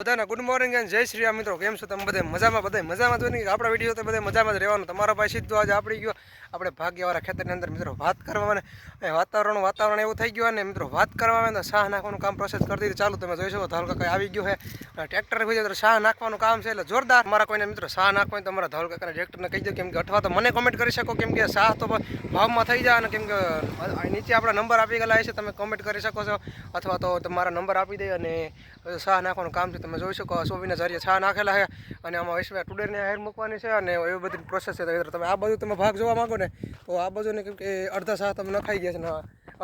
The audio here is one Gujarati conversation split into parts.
બધાને ગુડ મોર્નિંગ એન્ડ જય શ્રી મિત્રો. કેમ છો તમે બધા? મજામાં બધા? મજામાં નહીં આપણા વીડિયો તો બધા મજામાં જ રહેવાનું. તમારા પાસે સીધું આજે આપણી ગયો. આપણે ભાગ્યવાળા ખેતરની અંદર મિત્રો વાત કરવામાં અને વાતાવરણ વાતાવરણ એવું થઈ ગયું અને મિત્રો વાત કરવામાં તો શાહ નાખવાનું કામ પ્રોસેસ કરી દીધું. ચાલુ, તમે જોઈ શકો ધોલકા કઈ આવી ગયું છે. ટ્રેક્ટર ભાઈ જાય તો શાહ નાખવાનું કામ છે એટલે જોરદાર. મારા કોઈને મિત્રો શાહ નાખવાનું તમારા ધોલકા કાકા ટ્રેક્ટરને કહી દો. કેમ કે અથવા તો મને કોમેન્ટ કરી શકો કેમ કે શાહ તો ભાવમાં થઈ જાય અને કેમ કે નીચે આપણા નંબર આપી ગયેલા છે. તમે કોમેન્ટ કરી શકો છો. અથવા તો તમારા નંબર આપી દે અને શાહ નાખવાનું કામ છે. તમે જોઈ શકો સોબીના જરીએ છા નાખેલા છે અને આમાં વૈશ્વ ટુડેરની હેર મૂકવાની છે અને એવી બધી પ્રોસેસ છે. તમે આ બધું તમે ભાગ જોવા માગો ને, તો આ બાજુને કેમ કે અડધા શાહ તમે નખાઈ ગયા છે ને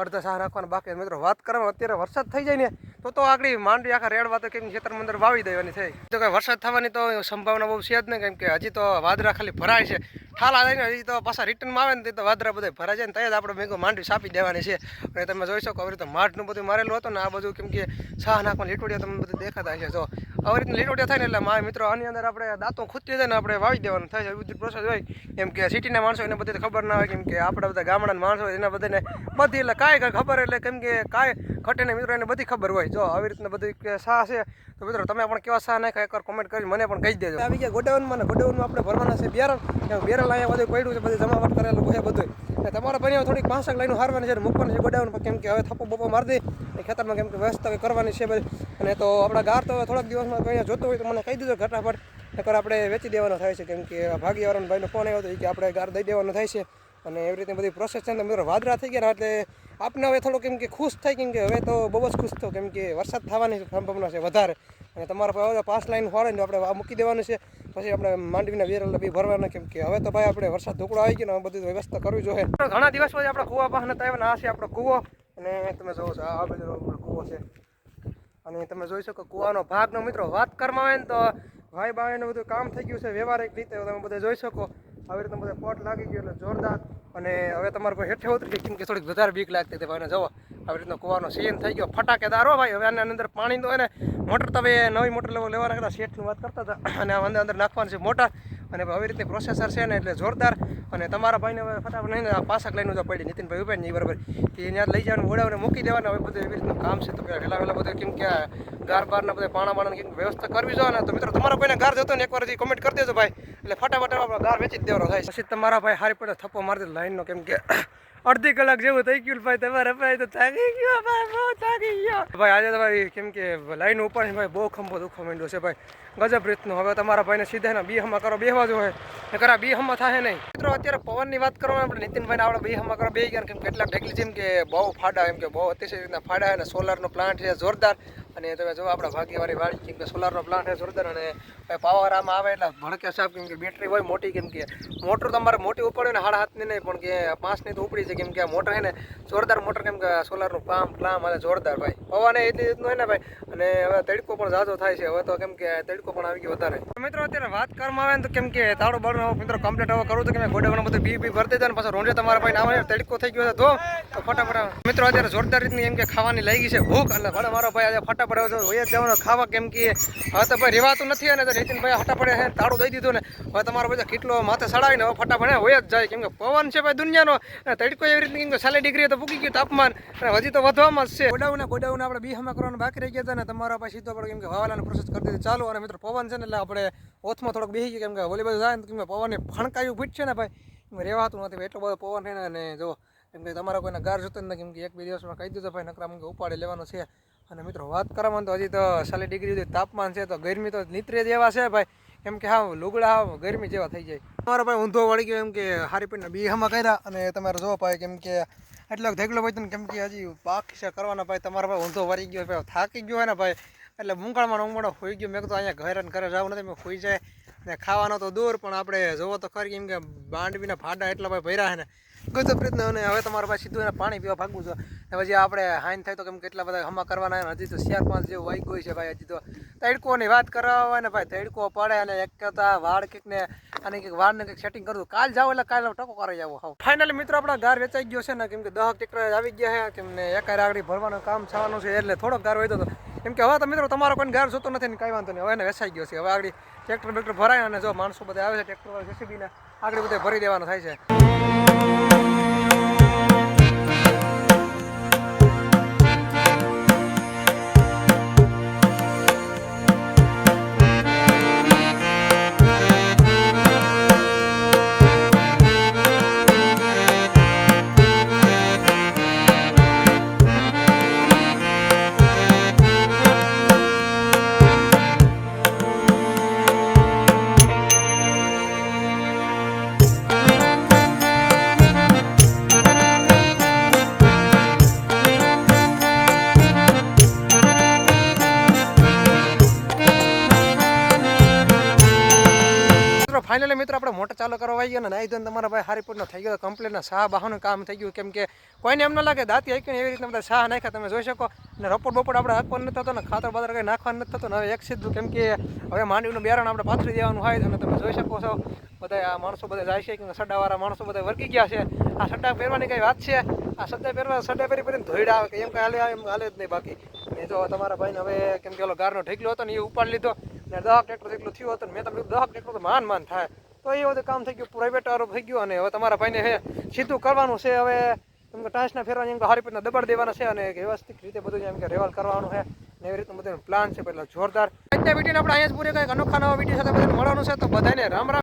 અડધા શાહ નાખવાના બાકી મિત્રો, વાત કરવામાં અત્યારે વરસાદ થઈ જાય ને, તો તો આગળ માંડવી આખા રેડવા તો કેમ ખેતર મંદર વાવી દેવાની થઈ. તો કંઈ વરસાદ થવાની તો સંભાવના બહુ છે જ નહીં, કેમ કે હજી તો વાદરા ખાલી ભરાય છે. ઠાલા લઈને ને તો પાછા રિટર્નમાં આવે ને તે વાદળા બધા ભરાય જાય ને ત્યાં જ આપણે મેઘો માંડવી સાપી દેવાની છે. અને તમે જોઈ શકો આવી રીતે માઠનું બધું મારેલું હતું ને આ બધું કેમ કે શાહ નાખવાનું લીટોડિયા તમને બધું દેખાતા છે જો, આવી રીતના લીટોડિયા થાય ને એટલે મારા મિત્રો આની અંદર આપણે દાંતો ખૂતી જાય ને આપણે વાવી દેવાનું થાય છે. બધી પ્રોસેસ હોય. કેમ કે સિટીના માણસો એને બધી ખબર ના હોય. કેમ કે આપણા બધા ગામડાના માણસો એના બધાને બધી એટલે કાંઈ ખબર એટલે કેમ કે કાંઈ ખટેને મિત્રો એને બધી ખબર હોય. જો, આવી રીતના બધી શાહ છે. તો મિત્રો તમે પણ કેવા શાહ નાખ્યા? એકવાર કોમેન્ટ કરી મને પણ કહી દેજો. આવી ગયા ગોડાઉનમાં ગોડાઉનમાં આપણે ભરવાના છે બિયારણ બિયારણ. અહીંયા બધું પડ્યું છે બધું જમાવટ કરેલું હોય બધું અને તમારા ભાઈને થોડીક પાંસઠ લાઈનો હારવાની છે મૂકવાની છે ગોડાઉન કેમ કે હવે થપ્પો બપો મારી દે એ ખેતરમાં કેમ કે વ્યવસ્થા કરવાની છે બધી. અને તો આપણા ગાર તો થોડાક દિવસમાં કંઈ જોતો હોય તો મને કહી દીધો ઘટાફટ નકર આપણે વેચી દેવાનો થાય છે, કેમ કે ભાગીવાળાનો ભાઈનો ફોન આવ્યો હતો કે આપણે ગાર દઈ દેવાનો થાય છે. અને એવી રીતે બધી પ્રોસેસ છે ને મિત્રો વાદળા થઈ ગયા ને એટલે આપને હવે થોડું કેમ કે ખુશ થાય કેમ કે હવે તો બહુ જ ખુશ થયો, કેમ કે વરસાદ થવાની સંભાવના છે વધારે. અને તમારા પાસે પાસ લાઈન ફાળે ને આપણે મૂકી દેવાનું છે. પછી આપણે માંડવીના વેરલ બી ભરવાના કેમ કે હવે તો ભાઈ આપણે વરસાદ ધોકડો આવી ગયો ને બધું વ્યવસ્થા કરવી જોઈએ. ઘણા દિવસ પછી આપણે કુવા પાસે આવ્યા ને આ છે આપણો કુવો. અને તમે જોવો છો આ બધો કુવો છે. અને તમે જોઈ શકો કુવાનો ભાગનો મિત્રો વાત કરવામાં આવે ને તો ભાઈ બાવીનું બધું કામ થઈ ગયું છે વ્યવહારિક રીતે, તમે બધા જોઈ શકો. આવી રીતે બધા પોટ લાગી ગયો એટલે જોરદાર અને હવે તમારે કોઈ હેઠે ઉતરી કેમ કે થોડીક વધારે બીક લાગતી હતી, ભાઈને જવો. આવી રીતનો કુવાનો સીન થઈ ગયો. ફટાકેદાર હો ભાઈ હવે આની અંદર પાણી તો એને મોટર તમે નવી મોટર લેવા લેવાના કરતા શેઠની વાત કરતા હતા. અને અંદર અંદર નાખવાનું છે મોટર. અને આવી રીતે પ્રોસેસર છે ને એટલે જોરદાર. અને તમારા ભાઈને હવે ફટાફટ નહીં પાસક લઈને તો પડી. નીતિનભાઈ ઉભે નહીં બરાબર. કે ત્યાં લઈ જવાનું ઓડાવને મૂકી દેવાના. હવે બધું એવી રીતનું કામ છે. તો પેલા વહેલા બધું કેમ કે ગાર બારના બધા પાણા બાણા કેમ વ્યવસ્થા કરવી જોઈએ ને? તો મિત્રો, તમારા ભાઈને ગાર જતો ને એકવાર કમેન્ટ કરી દેજો ભાઈ. એટલે ફટાફટ ગાર વેચી જ દેવાનો થાય પછી તમારા ભાઈ હારી પડે, થપ્પો મારી દે લાઈનનો. કેમ કે અડધી કલાક જેવું થઈ ગયું ભાઈ, તમારા ભાઈ તો થાકી ગયો, ભાઈ, બહુ થાકી ગયો. ભાઈ, આજે તમારી કેમ કે લાઈન ઉપર ભાઈ, બહુ ખંભો દુખવા માંડ્યો છે ભાઈ. ગજબ રીતનું. હવે તમારા ભાઈને સીધા બી હમા કરો, બેહવા જો હોય ને કરા બી હમા થાય નહીં. મિત્રો, અત્યારે પવનની વાત કરવામાં આપણે નીતિનભાઈને આપણે બી હમા કરો બે ગયા કેમ કેટલાક ઢેકલી જેમ કે બહુ ફાડા, એમ કે બહુ અતિશય રીતના ફાડા અને સોલારનો પ્લાન્ટ છે, જોરદાર. અને તમે જો આપણા ભાગ્યવાળી વાળી કેમ કે સોલારનો પ્લાન્ટ છે જોરદાર અને પાવર આમાં આવે એટલે ભડકે સાફ કેમ કે બેટરી હોય મોટી, કેમ કે મોટર તમારે મોટી ઉપડે ને સાડા હાથની નહીં, પણ કે પાંચની તો ઉપડી છે, કેમ કે આ મોટર છે ને જોરદાર મોટર કેમ કે સોલારનું કામ પ્લામ અને જોરદાર ભાઈ. પવન એટલી રીતનું હોય ને ભાઈ, અને હવે તડકો પણ ઝાઝો થાય છે, હવે તો કેમ કે તડકો પણ આવી ગયો વધારે. મિત્રો અત્યારે વાત કરવામાં આવે ને તો કેમ કે તાળો બાળો મિત્રો કમ્પ્લીટ હવે કરું તો કે ગોડાઉન બધું બી બી ભરતી જાય ને પાછો રોંડે તમારા ભાઈ આવે તડકો થઈ ગયો તો ફટાફટ મિત્રો અત્યારે જોરદાર રીતની એમ કે ખાવાની લાગી છે, ભૂખ, એટલે ભલે મારો ભાઈ આજે ફટાફટ હવે તો હોય જવાનો. ખાવા કેમ કે હવે તો ભાઈ રેવાતું નથી અને નીતિનભાઈ હટા પડે છે. તાળું દઈ દીધું ને. હવે તમારો બધા કેટલો માથે સડાવીને હવે ફટાફટ હોય જ જાય. કેમ કે પવન છે ભાઈ દુનિયાનો. અને તડકો એવી રીતે કેમ કે સાલી ડિગ્રી તો પૂકી ગયું તાપમાન. અને હજી તો વધવામાં જ છે. ગોડાઉન ગોડાઉન આપણે બી હમા કરવાનું બાકી રહી ગયા હતા ને તમારા પાસે સીધો આપણે કેમ કે વાવાલાનો પ્રોસેસ કરી દીધી. ચાલુ, અને મિત્રો પવન છે ને, એટલે આપણે ઓથમાં થોડોક બેસી ગયા. કેમ કે વોલીબોલ જાય ને, કેમ કે પવન ફણકાયું ફીટ છે ને ભાઈ. રહેવાતું નથી. એટલો બધો પવન છે ને, અને જો, કેમ કે તમારા કોઈને ગાર જોતો નથી. કેમ કે એક બે દિવસમાં કહી દીધો ભાઈ, નકરા કે ઉપાડી લેવાનો છે. અને મિત્રો, વાત કરવામાં તો હજી તો સાલી ડિગ્રી સુધી તાપમાન છે, તો ગરમી તો નીતરે જેવા છે ભાઈ. કેમ કે હા લુગડા હા ગરમી જેવા થઈ જાય. તમારો ભાઈ ઊંધો વળી ગયો એમ કે હારી પીને બી હમા કર્યા અને તમારે જોવા ભાઈ કેમ કે એટલો હોય ને કેમ કે હજી પાક છે કરવાના ભાઈ. તમારો ભાઈ ઊંધો વળી ગયો ભાઈ થાકી ગયો ને ભાઈ. એટલે મૂંગળમાં ઊંઘળો હોઈ ગયો. મેં તો અહીંયા ઘરે ઘરે જવું નથી, મેં હોઈ જાય. ને ખાવાનો તો દૂર, પણ આપણે જોવો તો ખરી કેમ કે બાંડવીના ફાડા એટલા ભાઈ ભર્યા છે ને. ગજબ રીતના અને હવે તમારે પાસે સીધું એને પાણી પીવા ભાગવું છે. ને પછી આપણે હાઈન થાય તો કેમ કેટલા બધા હમા કરવાના હજી તો ચાર પાંચ જેવું વાઈ ગયું છે ભાઈ, હજી તો તડકોની વાત કરવા ને ભાઈ, તડકો પડે અને એક કરતા વાળ કંઈક ને અને કંઈક વાળને કંઈક સેટિંગ કરવું કાલ જાવ એટલે કાલ ટકો કરી જાવ હા ફાઇનલી મિત્રો, આપણા ગાર વેચાઈ ગયો છે ને, કેમ કે દહક ટેક્ટર આવી ગયા છે, કેમ ને એક આગળ ભરવાનું કામ થવાનું છે, એટલે થોડોક ગાર વધ્યો હતો કેમ કે હવે તો મિત્રો તમારો કોઈ ગાર જોતો નથી ને કાંઈ વાંધો નહીં. હવે એને વેચાઈ ગયો છે. હવે આગળ ટ્રેક્ટર બેક્ટર ભરાય અને જો માણસો બધા આવે છે, ટ્રેક્ટર જેસીબીને આગળ બધે ભરી દેવાનું થાય છે. ફાઇનલી મિત્રો, આપણે મોટર ચાલુ કરવા આવી ગયા ને નાઈ ધોઈને તમારા ભાઈ હારીપુરનો થઈ ગયો કમ્પ્લેટના શાહ બહાનું કામ થઈ ગયું. કેમ કે કોઈને એમ ન લાગે દાંતી આઈકીને એવી રીતના બધા શાહ નાખ્યા, તમે જોઈ શકો. ને રપોટ બપોટ આપણે આપવાનું નથી થતો ને ખાતર બાતર કંઈ નાખવાનું નથી થતું હવે એક સીધું, કેમ કે હવે માંડવીનું બિયારણ આપણે પાથરી દેવાનું હોય અને તમે જોઈ શકો છો, બધા આ માણસો બધા જાય છે કે સડાવાળા માણસો બધા વર્ગી ગયા છે. આ સડા પહેરવાની કંઈ વાત છે? આ સડા પહેરવા, સડા પહેરી પહેરીને ધોઈડા આવે કે એમ કાલે એમ હાલે જ નહીં બાકી. ને જો તમારા ભાઈને હવે, કેમ કે ઓલો ગારનો ઢેકલો હતો ને એ ઉપાડી લીધો. ને દહ ટ્રેક્ટર જેટલું થયું હતું મેં તમને દહ ટ્રેક્ટર તો માન માન થાય. તો એ બધું કામ થઈ ગયું પ્રાઇવેટ વાળું થઈ ગયું અને હવે તમારા ભાઈને હે સીધું કરવાનું છે. હવે તમને ટાંસના ફેરવાની એમ કે રીતના દબાડ દેવાના છે અને વ્યવસ્થિત રીતે બધું એમ કે રેવાલ કરવાનું છે ને એવી રીતનું બધું પ્લાન છે. પહેલાં જોરદાર. આજના વિડીયોને આપણે અહીંયા જ પૂરે કંઈક અનોખા નવા વીડિયો સાથે બધાને મળવાનું છે. તો બધાને રામ રામ.